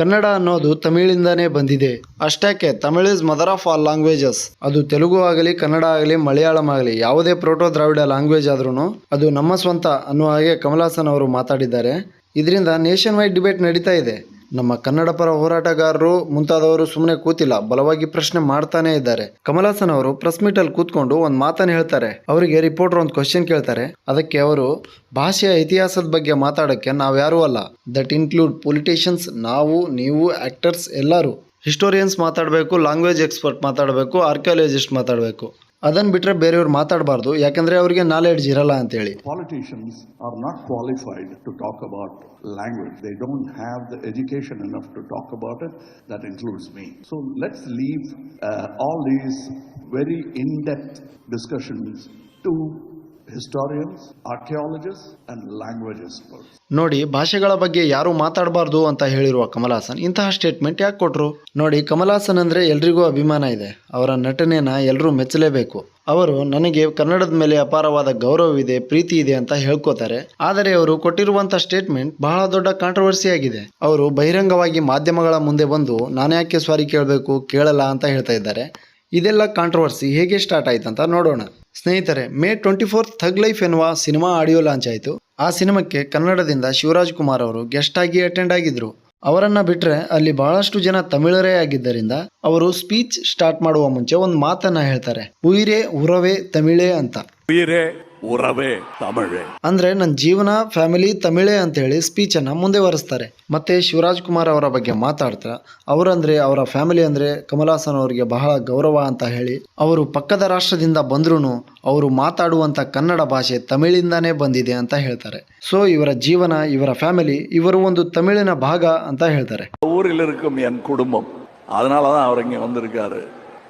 ಕನ್ನಡ ಅನ್ನೋದು ತಮಿಳಿಂದನೇ ಬಂದಿದೆ. ಅಷ್ಟಕ್ಕೆ Tamil is mother of all languages ಅದು ತೆಲುಗು ಆಗಲಿ, ಕನ್ನಡ ಆಗಲಿ, ಮಲಯಾಳಂ ಆಗಲಿ, ಯಾವುದೇ ಪ್ರೋಟೋ ದ್ರಾವಿಡ ಲ್ಯಾಂಗ್ವೇಜ್ ಆದ್ರೂ ಅದು ನಮ್ಮ ಸ್ವಂತ ಅನ್ನುವ ಹಾಗೆ ಕಮಲಾಸನ್ ಅವರು ಮಾತಾಡಿದ್ದಾರೆ. ಇದರಿಂದ ನೇಷನ್ ವೈಡ್ ಡಿಬೇಟ್ ನಡೀತಾ ಇದೆ. ನಮ್ಮ ಕನ್ನಡ ಪರ ಹೋರಾಟಗಾರರು ಮುಂತಾದವರು ಸುಮ್ಮನೆ ಕೂತಿಲ್ಲ, ಬಲವಾಗಿ ಪ್ರಶ್ನೆ ಮಾಡ್ತಾನೆ ಇದ್ದಾರೆ. ಕಮಲಾಸನ್ ಅವರು ಪ್ರೆಸ್ ಮೀಟ್ ಅಲ್ಲಿ ಕೂತ್ಕೊಂಡು ಒಂದು ಮಾತನ್ನು ಹೇಳ್ತಾರೆ. ಅವರಿಗೆ ರಿಪೋರ್ಟರ್ ಒಂದು ಕ್ವಶನ್ ಕೇಳ್ತಾರೆ. ಅದಕ್ಕೆ ಅವರು, ಭಾಷೆಯ ಇತಿಹಾಸದ ಬಗ್ಗೆ ಮಾತಾಡೋಕ್ಕೆ ನಾವ್ಯಾರೂ ಅಲ್ಲ. ದಟ್ ಇನ್ಕ್ಲೂಡ್ ಪೊಲಿಟಿಷಿಯನ್ಸ್ ನಾವು, ನೀವು ಆಕ್ಟರ್ಸ್ ಎಲ್ಲರೂ. ಹಿಸ್ಟೋರಿಯನ್ಸ್ ಮಾತಾಡಬೇಕು ಲ್ಯಾಂಗ್ವೇಜ್ ಎಕ್ಸ್ಪರ್ಟ್ ಮಾತಾಡಬೇಕು ಆರ್ಕಿಯಾಲಜಿಸ್ಟ್ ಮಾತಾಡಬೇಕು. ಅದನ್ನು ಬಿಟ್ಟರೆ ಬೇರೆಯವ್ರು ಮಾತಾಡಬಾರ್ದು ಯಾಕಂದ್ರೆ ಅವರಿಗೆ ನಾಲೆಡ್ಜ್ ಇರಲ್ಲ ಅಂತೇಳಿ Politicians are not qualified to talk about language. They don't have the education enough to talk about it. That includes me. So let's leave all all these very in-depth discussions to historians, archaeologists, and. ನೋಡಿ ಭಾಷೆಗಳ ಬಗ್ಗೆ ಯಾರು ಮಾತಾಡಬಾರ್ದು ಅಂತ ಹೇಳಿರುವ ಕಮಲಾಸನ್ ಇಂತಹ statement ಯಾಕೆ ಕೊಟ್ರು? ನೋಡಿ ಕಮಲಾಸನ್ ಅಂದ್ರೆ ಎಲ್ರಿಗೂ ಅಭಿಮಾನ ಇದೆ. ಅವರ ನಟನೆಯನ್ನ ಎಲ್ಲರೂ ಮೆಚ್ಚಲೇಬೇಕು. ಅವರು ನನಗೆ ಕನ್ನಡದ ಮೇಲೆ ಅಪಾರವಾದ ಗೌರವವಿದೆ ಪ್ರೀತಿ ಇದೆ ಅಂತ ಹೇಳ್ಕೋತಾರೆ. ಆದರೆ ಅವರು ಕೊಟ್ಟಿರುವಂತ ಸ್ಟೇಟ್ಮೆಂಟ್ ಬಹಳ ದೊಡ್ಡ ಕಾಂಟ್ರವರ್ಸಿ ಆಗಿದೆ. ಅವರು ಬಹಿರಂಗವಾಗಿ ಮಾಧ್ಯಮಗಳ ಮುಂದೆ ಬಂದು ನಾನು ಯಾಕೆ ಸ್ವಾರಿ ಕೇಳಬೇಕು ಕೇಳಲ್ಲ ಅಂತ ಹೇಳ್ತಾ ಇದ್ದಾರೆ. ಇದೆಲ್ಲ ಕಾಂಟ್ರವರ್ಸಿ ಹೇಗೆ ಸ್ಟಾರ್ಟ್ ಆಯ್ತು ಅಂತ ನೋಡೋಣ. ಸ್ನೇಹಿತರೆ, May twenty fourth Thug Life ಎನ್ನುವ ಸಿನಿಮಾ ಆಡಿಯೋ ಲಾಂಚ್ ಆಯಿತು. ಆ ಸಿನಿಮಾಕ್ಕೆ ಕನ್ನಡದಿಂದ ಶಿವರಾಜ್ ಕುಮಾರ್ ಅವರು ಗೆಸ್ಟ್ ಆಗಿ ಅಟೆಂಡ್ ಆಗಿದ್ರು. ಅವರನ್ನ ಬಿಟ್ರೆ ಅಲ್ಲಿ ಬಹಳಷ್ಟು ಜನ ತಮಿಳರೇ ಆಗಿದ್ದರಿಂದ ಅವರು ಸ್ಪೀಚ್ ಸ್ಟಾರ್ಟ್ ಮಾಡುವ ಮುಂಚೆ ಒಂದು ಮಾತನ್ನ ಹೇಳ್ತಾರೆ. ಉಯಿರೇ, ಉರವೇ ತಮಿಳೆ ಅಂತ. ಉಯಿರೇ உறவே தமிழே ಅಂದ್ರೆ ನನ್ನ ಜೀವನ ಫ್ಯಾಮಿಲಿ ತಮಿಳೇ ಅಂತ ಹೇಳಿ ಸ್ಪೀಚ್ ಅನ್ನ ಮುಂದೆ ವರೆಸ್ತಾರೆ ಮತ್ತೆ ಶಿವರಾಜ್ ಕುಮಾರ್ ಅವರ ಬಗ್ಗೆ ಮಾತಾಡ್ತಾ ಅವರಂದ್ರೆ ಅವರ ಫ್ಯಾಮಿಲಿ ಅಂದ್ರೆ ಕಮಲಾಸನ್ ಅವರಿಗೆ ಬಹಳ ಗೌರವ ಅಂತ ಹೇಳಿ ಅವರು ಪಕ್ಕದ ರಾಷ್ಟ್ರದಿಂದ ಬಂದ್ರೂ ಅವರು ಮಾತಾಡುವಂತ ಕನ್ನಡ ಭಾಷೆ ತಮಿಳಿಂದಾನೇ ಬಂದಿದೆ ಅಂತ ಹೇಳ್ತಾರೆ ಸೊ ಇವರ ಜೀವನ ಇವರ ಫ್ಯಾಮಿಲಿ ಇವರು ಒಂದು ತಮಿಳಿನ ಭಾಗ ಅಂತ ಹೇಳ್ತಾರೆ ஊரில் இருக்கும் என் குடும்பம் அதனால தான் அவர் இங்கே வந்திருக்காரு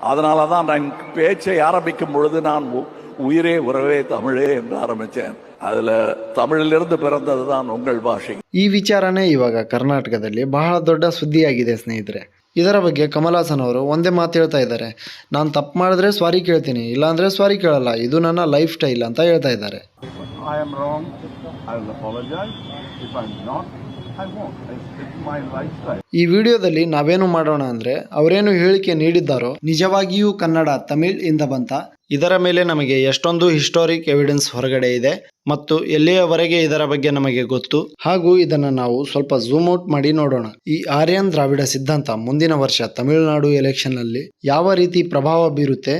அதனால தான் நான் பேச்சை ஆரம்பிக்கும் பொழுது நான் உ- உயிரே உறவே தமிழே என்று ஆரம்பித்தேன் அதில் தமிழிலிருந்து பிறந்தது தான் உங்கள் பாஷை ಈ ವಿಚಾರನೇ ಇವಾಗ ಕರ್ನಾಟಕದಲ್ಲಿ ಬಹಳ ದೊಡ್ಡ ಸುದ್ದಿಯಾಗಿದೆ ಸ್ನೇಹಿತರೆ ಇದರ ಬಗ್ಗೆ ಕಮಲಾಸನ್ ಅವರು ಒಂದೇ ಮಾತು ಹೇಳ್ತಾ ಇದ್ದಾರೆ ನಾನು ತಪ್ಪು ಮಾಡಿದ್ರೆ ಸ್ವಾರಿ ಕೇಳ್ತೀನಿ ಇಲ್ಲಾಂದ್ರೆ ಸ್ವಾರಿ ಕೇಳಲ್ಲ ಇದು ನನ್ನ ಲೈಫ್ ಸ್ಟೈಲ್ ಅಂತ ಹೇಳ್ತಾ ಇದ್ದಾರೆ I am wrong. I will apologize. If I'm ಈ ವಿಡಿಯೋದಲ್ಲಿ ನಾವೇನು ಮಾಡೋಣ ಅಂದ್ರೆ ಅವರೇನು ಹೇಳಿಕೆ ನೀಡಿದ್ದಾರೋ ನಿಜವಾಗಿಯೂ ಕನ್ನಡ, ತಮಿಳ್ ಇಂದ ಬಂತ. ಇದರ ಮೇಲೆ ನಮಗೆ ಎಷ್ಟೊಂದು ಹಿಸ್ಟೋರಿಕ್ ಎವಿಡೆನ್ಸ್ ಹೊರಗಡೆ ಇದೆ ಮತ್ತು ಎಲ್ಲಿಯವರೆಗೆ ಇದರ ಬಗ್ಗೆ ನಮಗೆ ಗೊತ್ತು. ಹಾಗೂ ಇದನ್ನು ನಾವು ಸ್ವಲ್ಪ ಝೂಮ್ ಔಟ್ ಮಾಡಿ ನೋಡೋಣ. ಈ ಆರ್ಯನ್ ದ್ರಾವಿಡ ಸಿದ್ಧಾಂತ ಮುಂದಿನ ವರ್ಷ ತಮಿಳುನಾಡು ಎಲೆಕ್ಷನ್ನಲ್ಲಿ ಯಾವ ರೀತಿ ಪ್ರಭಾವ ಬೀರುತ್ತೆ,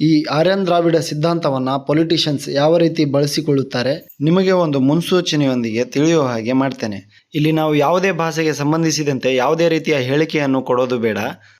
ಈ ಆರ್ಯನ್ ದ್ರಾವಿಡ ಸಿದ್ಧಾಂತವನ್ನ ಪೊಲಿಟಿಷಿಯನ್ಸ್ ಯಾವ ರೀತಿ ಬಳಸಿಕೊಳ್ಳುತ್ತಾರೆ, ನಿಮಗೆ ಒಂದು ಮುನ್ಸೂಚನೆಯೊಂದಿಗೆ ತಿಳಿಯುವ ಹಾಗೆ ಮಾಡ್ತೇನೆ. ಇಲ್ಲಿ ನಾವು ಯಾವುದೇ ಭಾಷೆಗೆ ಸಂಬಂಧಿಸಿದಂತೆ ಯಾವುದೇ ರೀತಿಯ ಹೇಳಿಕೆಯನ್ನು ಕೊಡೋದು ಬೇಡ.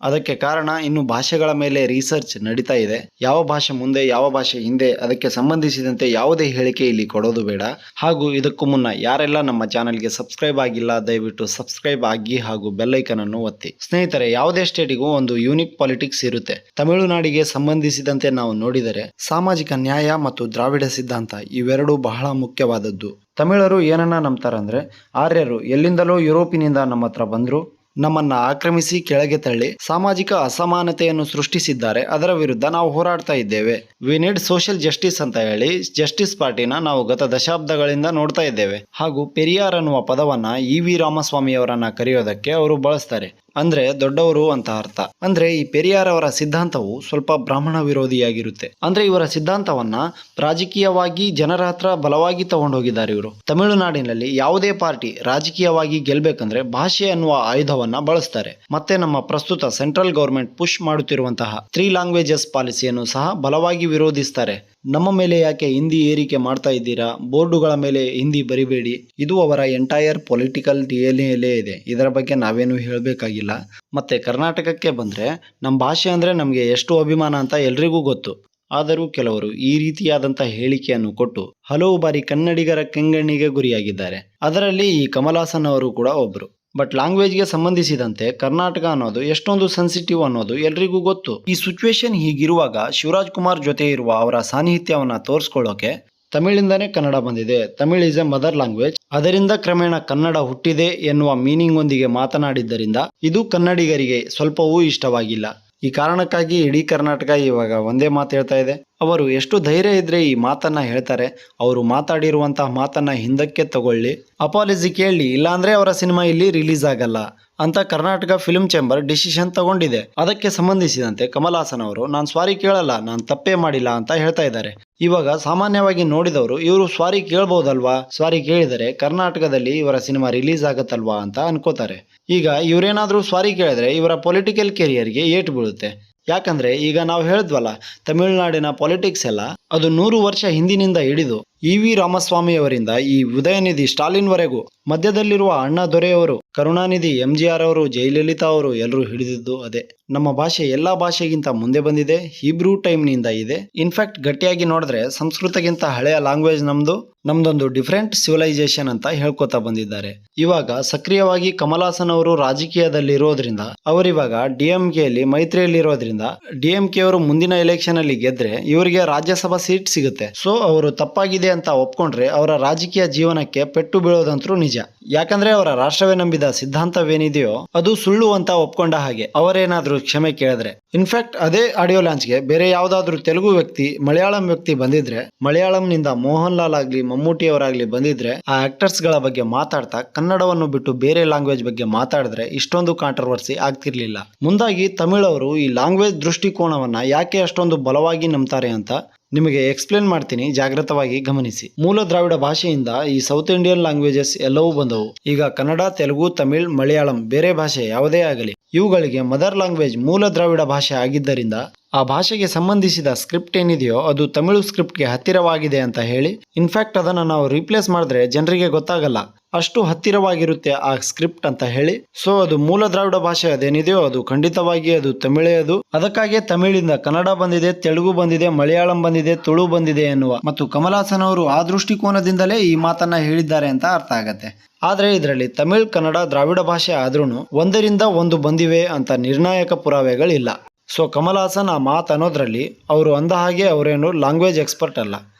ಅದಕ್ಕೆ ಕಾರಣ ಇನ್ನು ಭಾಷೆಗಳ ಮೇಲೆ ರಿಸರ್ಚ್ ನಡೀತಾ ಇದೆ. ಯಾವ ಭಾಷೆ ಮುಂದೆ, ಯಾವ ಭಾಷೆ ಹಿಂದೆ, ಅದಕ್ಕೆ ಸಂಬಂಧಿಸಿದಂತೆ ಯಾವುದೇ ಹೇಳಿಕೆ ಇಲ್ಲಿ ಕೊಡೋದು ಬೇಡ. ಹಾಗೂ ಇದಕ್ಕೂ ಮುನ್ನ ಯಾರೆಲ್ಲ ನಮ್ಮ ಚಾನೆಲ್ಗೆ ಸಬ್ಸ್ಕ್ರೈಬ್ ಆಗಿಲ್ಲ, ದಯವಿಟ್ಟು ಸಬ್ಸ್ಕ್ರೈಬ್ ಆಗಿ ಹಾಗೂ ಬೆಲ್ಲೈಕನ್ ಅನ್ನು ಒತ್ತಿ. ಸ್ನೇಹಿತರೆ, ಯಾವುದೇ ಸ್ಟೇಟಿಗೂ ಒಂದು ಯೂನಿಕ್ ಪಾಲಿಟಿಕ್ಸ್ ಇರುತ್ತೆ. ತಮಿಳುನಾಡಿಗೆ ಸಂಬಂಧಿಸಿದಂತೆ ನಾವು ನೋಡಿದರೆ ಸಾಮಾಜಿಕ ನ್ಯಾಯ ಮತ್ತು ದ್ರಾವಿಡ ಸಿದ್ಧಾಂತ ಇವೆರಡೂ ಬಹಳ ಮುಖ್ಯವಾದದ್ದು. ತಮಿಳರು ಏನನ್ನ ನಂಬ್ತಾರಂದ್ರೆ, ಆರ್ಯರು ಎಲ್ಲಿಂದಲೋ ಯುರೋಪಿನಿಂದ ನಮ್ಮ ಹತ್ರ ಬಂದ್ರು, ನಮ್ಮನ್ನ ಆಕ್ರಮಿಸಿ ಕೆಳಗೆ ತಳ್ಳಿ ಸಾಮಾಜಿಕ ಅಸಮಾನತೆಯನ್ನು ಸೃಷ್ಟಿಸಿದ್ದಾರೆ, ಅದರ ವಿರುದ್ಧ ನಾವು ಹೋರಾಡ್ತಾ ಇದ್ದೇವೆ. ವಿ ನೀಡ್ ಸೋಷಿಯಲ್ ಜಸ್ಟಿಸ್ ಅಂತ ಹೇಳಿ ಜಸ್ಟಿಸ್ ಪಾರ್ಟಿನ ನಾವು ಗತ ದಶಾಬ್ದಗಳಿಂದ ನೋಡ್ತಾ ಇದ್ದೇವೆ. ಹಾಗೂ ಪೆರಿಯಾರ್ ಅನ್ನುವ ಪದವನ್ನ ಇ ವಿ ರಾಮಸ್ವಾಮಿ ಅವರನ್ನ ಕರೆಯೋದಕ್ಕೆ ಅವರು ಬಳಸ್ತಾರೆ. ಅಂದ್ರೆ ದೊಡ್ಡವರು ಅಂತ ಅರ್ಥ. ಅಂದ್ರೆ ಈ ಪೆರಿಯಾರ್ ಅವರ ಸಿದ್ಧಾಂತವು ಸ್ವಲ್ಪ ಬ್ರಾಹ್ಮಣ ವಿರೋಧಿಯಾಗಿರುತ್ತೆ. ಅಂದ್ರೆ ಇವರ ಸಿದ್ಧಾಂತವನ್ನ ರಾಜಕೀಯವಾಗಿ ಜನರ ಹತ್ರ ಬಲವಾಗಿ ತಗೊಂಡೋಗಿದ್ದಾರೆ ಇವರು. ತಮಿಳುನಾಡಿನಲ್ಲಿ ಯಾವುದೇ ಪಾರ್ಟಿ ರಾಜಕೀಯವಾಗಿ ಗೆಲ್ಬೇಕಂದ್ರೆ ಭಾಷೆ ಅನ್ನುವ ಆಯುಧವನ್ನ ಬಳಸ್ತಾರೆ. ಮತ್ತೆ ನಮ್ಮ ಪ್ರಸ್ತುತ ಸೆಂಟ್ರಲ್ ಗೌರ್ಮೆಂಟ್ ಪುಷ್ ಮಾಡುತ್ತಿರುವಂತಹ ತ್ರೀ ಲ್ಯಾಂಗ್ವೇಜಸ್ ಪಾಲಿಸಿಯನ್ನು ಸಹ ಬಲವಾಗಿ ವಿರೋಧಿಸ್ತಾರೆ. ನಮ್ಮ ಮೇಲೆ ಯಾಕೆ ಹಿಂದಿ ಏರಿಕೆ ಮಾಡ್ತಾ ಇದ್ದೀರಾ? ಬೋರ್ಡುಗಳ ಮೇಲೆ ಹಿಂದಿ ಬರಿಬೇಡಿ. ಇದು ಅವರ ಎಂಟೈರ್ ಪೊಲಿಟಿಕಲ್ ಡಿಎಲ್ಎಲೇ ಇದೆ. ಇದರ ಬಗ್ಗೆ ನಾವೇನು ಹೇಳಬೇಕಾಗಿಲ್ಲ. ಮತ್ತೆ ಕರ್ನಾಟಕಕ್ಕೆ ಬಂದರೆ ನಮ್ಮ ಭಾಷೆ ಅಂದರೆ ನಮಗೆ ಎಷ್ಟು ಅಭಿಮಾನ ಅಂತ ಎಲ್ರಿಗೂ ಗೊತ್ತು. ಆದರೂ ಕೆಲವರು ಈ ರೀತಿಯಾದಂಥ ಹೇಳಿಕೆಯನ್ನು ಕೊಟ್ಟು ಹಲವು ಬಾರಿ ಕನ್ನಡಿಗರ ಕೆಂಗಣ್ಣಿಗೆ ಗುರಿಯಾಗಿದ್ದಾರೆ. ಅದರಲ್ಲಿ ಈ ಕಮಲಾಸನ್ ಅವರು ಕೂಡ ಒಬ್ಬರು ಬಟ್ ಲ್ಯಾಂಗ್ವೇಜ್ಗೆ ಸಂಬಂಧಿಸಿದಂತೆ ಕರ್ನಾಟಕ ಅನ್ನೋದು ಎಷ್ಟೊಂದು ಸೆನ್ಸಿಟಿವ್ ಅನ್ನೋದು ಎಲ್ರಿಗೂ ಗೊತ್ತು. ಈ ಸಿಚುವೇಶನ್ ಹೀಗಿರುವಾಗ ಶಿವರಾಜ್ ಕುಮಾರ್ ಜೊತೆ ಇರುವ ಅವರ ಸಾನ್ನಿಹಿತ್ಯವನ್ನ ತೋರಿಸ್ಕೊಳ್ಳೋಕೆ ತಮಿಳಿಂದನೇ ಕನ್ನಡ ಬಂದಿದೆ. Tamil is a mother language ಅದರಿಂದ ಕ್ರಮೇಣ ಕನ್ನಡ ಹುಟ್ಟಿದೆ ಎನ್ನುವ ಮೀನಿಂಗ್ ಒಂದಿಗೆ ಮಾತನಾಡಿದ್ದರಿಂದ ಇದು ಕನ್ನಡಿಗರಿಗೆ ಸ್ವಲ್ಪವೂ ಇಷ್ಟವಾಗಿಲ್ಲ. ಈ ಕಾರಣಕ್ಕಾಗಿ ಇಡೀ ಕರ್ನಾಟಕ ಇವಾಗ ಒಂದೇ ಮಾತು ಹೇಳ್ತಾ ಇದೆ. ಅವರು ಎಷ್ಟು ಧೈರ್ಯ ಇದ್ರೆ ಈ ಮಾತನ್ನ ಹೇಳ್ತಾರೆ. ಅವರು ಮಾತಾಡಿರುವಂತಹ ಮಾತನ್ನ ಹಿಂದಕ್ಕೆ ತಗೊಳ್ಳಿ. ಅಪಾಲಜಿ ಕೇಳಿ, ಇಲ್ಲಾಂದ್ರೆ ಅವರ ಸಿನಿಮಾ ಇಲ್ಲಿ ರಿಲೀಸ್ ಆಗಲ್ಲ. ಅಂತ ಕರ್ನಾಟಕ ಫಿಲ್ಮ್ ಚೇಂಬರ್ ಡಿಸಿಷನ್ ತಗೊಂಡಿದೆ. ಅದಕ್ಕೆ ಸಂಬಂಧಿಸಿದಂತೆ ಕಮಲ್ ಹಾಸನ್ ಅವರು, ನಾನು ಸ್ವಾರಿ ಕೇಳಲ್ಲ, ನಾನು ತಪ್ಪೇ ಮಾಡಿಲ್ಲ ಅಂತ ಹೇಳ್ತಾ ಇದ್ದಾರೆ. ಇವಾಗ ಸಾಮಾನ್ಯವಾಗಿ ನೋಡಿದವರು, ಇವರು ಸ್ವಾರಿ ಕೇಳ್ಬೋದಲ್ವಾ? ಸ್ವಾರಿ ಕೇಳಿದರೆ ಕರ್ನಾಟಕದಲ್ಲಿ ಇವರ ಸಿನಿಮಾ ರಿಲೀಸ್ ಆಗತ್ತಲ್ವಾ? ಅಂತ ಅನ್ಕೋತಾರೆ. ಈಗ ಇವರೇನಾದ್ರೂ ಸ್ವಾರಿ ಕೇಳಿದ್ರೆ ಇವರ ಪೊಲಿಟಿಕಲ್ ಕೆರಿಯರ್ಗೆ ಏಟು ಬೀಳುತ್ತೆ. ಯಾಕಂದ್ರೆ ಈಗ ನಾವು ಹೇಳಿದ್ವಲ್ಲ, ತಮಿಳುನಾಡಿನ ಪಾಲಿಟಿಕ್ಸ್ ಎಲ್ಲ ಅದು ನೂರು ವರ್ಷ ಹಿಂದಿನಿಂದ ಹಿಡಿದು ಇ ವಿ ರಾಮಸ್ವಾಮಿಯವರಿಂದ ಈ ಉದಯನಿಧಿ ಸ್ಟಾಲಿನ್ ವರೆಗೂ ಮಧ್ಯದಲ್ಲಿರುವ ಅಣ್ಣಾ ದೊರೆಯವರು, ಕರುಣಾನಿಧಿ ಎಂಜಿಆರ್ ಅವರು, ಜಯಲಲಿತಾ ಅವರು ಎಲ್ಲರೂ ಹಿಡಿದಿದ್ದು ಅದೇ. ನಮ್ಮ ಭಾಷೆ ಎಲ್ಲಾ ಭಾಷೆಗಿಂತ ಮುಂದೆ ಬಂದಿದೆ, ಹೀಬ್ರೂ ಟೈಮ್ನಿಂದ ಇದೆ. ಇನ್ಫ್ಯಾಕ್ಟ್ ಗಟ್ಟಿಯಾಗಿ ನೋಡಿದ್ರೆ ಸಂಸ್ಕೃತಗಿಂತ ಹಳೆಯ ಲ್ಯಾಂಗ್ವೇಜ್ ನಮ್ದು, ನಮ್ದೊಂದು ಡಿಫ್ರೆಂಟ್ ಸಿವಿಲೈಸೇಷನ್ ಅಂತ ಹೇಳ್ಕೊತಾ ಬಂದಿದ್ದಾರೆ. ಇವಾಗ ಸಕ್ರಿಯವಾಗಿ ಕಮಲಾಸನ್ ಅವರು ರಾಜಕೀಯದಲ್ಲಿ ಇರೋದ್ರಿಂದ ಅವರಿವಾಗ ಡಿ ಎಂ ಕೆಯಲ್ಲಿ ಮೈತ್ರಿಯಲ್ಲಿ ಇರೋದ್ರಿಂದ ಡಿ ಎಂ ಕೆ ಅವರು ಮುಂದಿನ ಎಲೆಕ್ಷನ್ ಅಲ್ಲಿ ಗೆದ್ರೆ ಇವರಿಗೆ ರಾಜ್ಯಸಭಾ ಸೀಟ್ ಸಿಗುತ್ತೆ. ಸೊ, ಅವರು ತಪ್ಪಾಗಿದೆ ಅಂತ ಒಪ್ಕೊಂಡ್ರೆ ಅವರ ರಾಜಕೀಯ ಜೀವನಕ್ಕೆ ಪೆಟ್ಟು ಬೀಳೋದಂತರೂ ನಿಜ. ಯಾಕಂದ್ರೆ ಅವರ ರಾಷ್ಟ್ರವೇ ನಂಬಿದ ಸಿದ್ಧಾಂತವೇನಿದೆಯೋ ಅದು ಸುಳ್ಳು ಅಂತ ಒಪ್ಕೊಂಡ ಹಾಗೆ ಅವರೇನಾದ್ರೂ ಕ್ಷಮೆ ಕೇಳಿದ್ರೆ. ಇನ್ಫ್ಯಾಕ್ಟ್ ಅದೇ ಆಡಿಯೋ ಲಾಂಚ್ಗೆ ಬೇರೆ ಯಾವ್ದಾದ್ರು ತೆಲುಗು ವ್ಯಕ್ತಿ, ಮಲಯಾಳಂ ವ್ಯಕ್ತಿ ಬಂದಿದ್ರೆ, ಮಲಯಾಳಂನಿಂದ ಮೋಹನ್ ಲಾಲ್ ಆಗ್ಲಿ ಮಮ್ಮೂಟಿ ಅವರಾಗ್ಲಿ ಬಂದಿದ್ರೆ, ಆ ಆಕ್ಟರ್ಸ್ಗಳ ಬಗ್ಗೆ ಮಾತಾಡ್ತಾ, ಕನ್ನಡವನ್ನು ಬಿಟ್ಟು ಬೇರೆ ಲ್ಯಾಂಗ್ವೇಜ್ ಬಗ್ಗೆ ಮಾತಾಡಿದ್ರೆ ಇಷ್ಟೊಂದು ಕಾಂಟ್ರವರ್ಸಿ ಆಗ್ತಿರ್ಲಿಲ್ಲ. ಮುಂದಾಗಿ ತಮಿಳವರು ಈ ಲ್ಯಾಂಗ್ವೇಜ್ ದೃಷ್ಟಿಕೋನವನ್ನ ಯಾಕೆ ಅಷ್ಟೊಂದು ಬಲವಾಗಿ ನಂಬ್ತಾರೆ ಅಂತ ನಿಮಗೆ ಎಕ್ಸ್ಪ್ಲೇನ್ ಮಾಡ್ತೀನಿ ಜಾಗೃತವಾಗಿ ಗಮನಿಸಿ. ಮೂಲ ದ್ರಾವಿಡ ಭಾಷೆಯಿಂದ ಈ ಸೌತ್ ಇಂಡಿಯನ್ ಲ್ಯಾಂಗ್ವೇಜಸ್ ಎಲ್ಲವೂ ಬಂದವು. ಈಗ ಕನ್ನಡ, ತೆಲುಗು, ತಮಿಳ್, ಮಲಯಾಳಂ ಬೇರೆ ಭಾಷೆ ಯಾವುದೇ ಆಗಲಿ. ಇವುಗಳಿಗೆ ಮದರ್ ಲ್ಯಾಂಗ್ವೇಜ್ ಮೂಲ ದ್ರಾವಿಡ ಭಾಷೆ ಆಗಿದ್ದರಿಂದ ಆ ಭಾಷೆಗೆ ಸಂಬಂಧಿಸಿದ ಸ್ಕ್ರಿಪ್ಟ್ ಏನಿದೆಯೋ ಅದು ತಮಿಳು ಸ್ಕ್ರಿಪ್ಟ್ಗೆ ಹತ್ತಿರವಾಗಿದೆ ಅಂತ ಹೇಳಿ ಇನ್ಫ್ಯಾಕ್ಟ್ ಅದನ್ನು ನಾವು ರೀಪ್ಲೇಸ್ ಮಾಡಿದ್ರೆ ಜನರಿಗೆ ಗೊತ್ತಾಗಲ್ಲ. ಅಷ್ಟು ಹತ್ತಿರವಾಗಿರುತ್ತೆ ಆ ಸ್ಕ್ರಿಪ್ಟ್ ಅಂತ ಹೇಳಿ. ಸೊ, ಅದು ಮೂಲ ದ್ರಾವಿಡ ಭಾಷೆ ಅದೇನಿದೆಯೋ ಅದು ಖಂಡಿತವಾಗಿ ಅದು ತಮಿಳೇ ಅದು. ಅದಕ್ಕಾಗಿ ತಮಿಳಿಂದ ಕನ್ನಡ ಬಂದಿದೆ, ತೆಲುಗು ಬಂದಿದೆ, ಮಲಯಾಳಂ ಬಂದಿದೆ, ತುಳು ಬಂದಿದೆ ಎನ್ನುವ. ಮತ್ತು ಕಮಲಾಸನ್ ಅವರು ಆ ದೃಷ್ಟಿಕೋನದಿಂದಲೇ ಈ ಮಾತನ್ನ ಹೇಳಿದ್ದಾರೆ ಅಂತ ಅರ್ಥ ಆಗತ್ತೆ. ಆದರೆ ಇದರಲ್ಲಿ ತಮಿಳ್ ಕನ್ನಡ ದ್ರಾವಿಡ ಭಾಷೆ ಆದ್ರೂ ಒಂದರಿಂದ ಒಂದು ಬಂದಿವೆ ಅಂತ ನಿರ್ಣಾಯಕ ಪುರಾವೆಗಳಿಲ್ಲ. ಸೊ ಕಮಲ್ ಹಾಸನ್ ಆ ಮಾತು ಅನ್ನೋದರಲ್ಲಿ ಅವರು ಅಂದ ಹಾಗೆ ಅವರೇನು ಲ್ಯಾಂಗ್ವೇಜ್ ಎಕ್ಸ್ಪರ್ಟ್ ಅಲ್ಲ.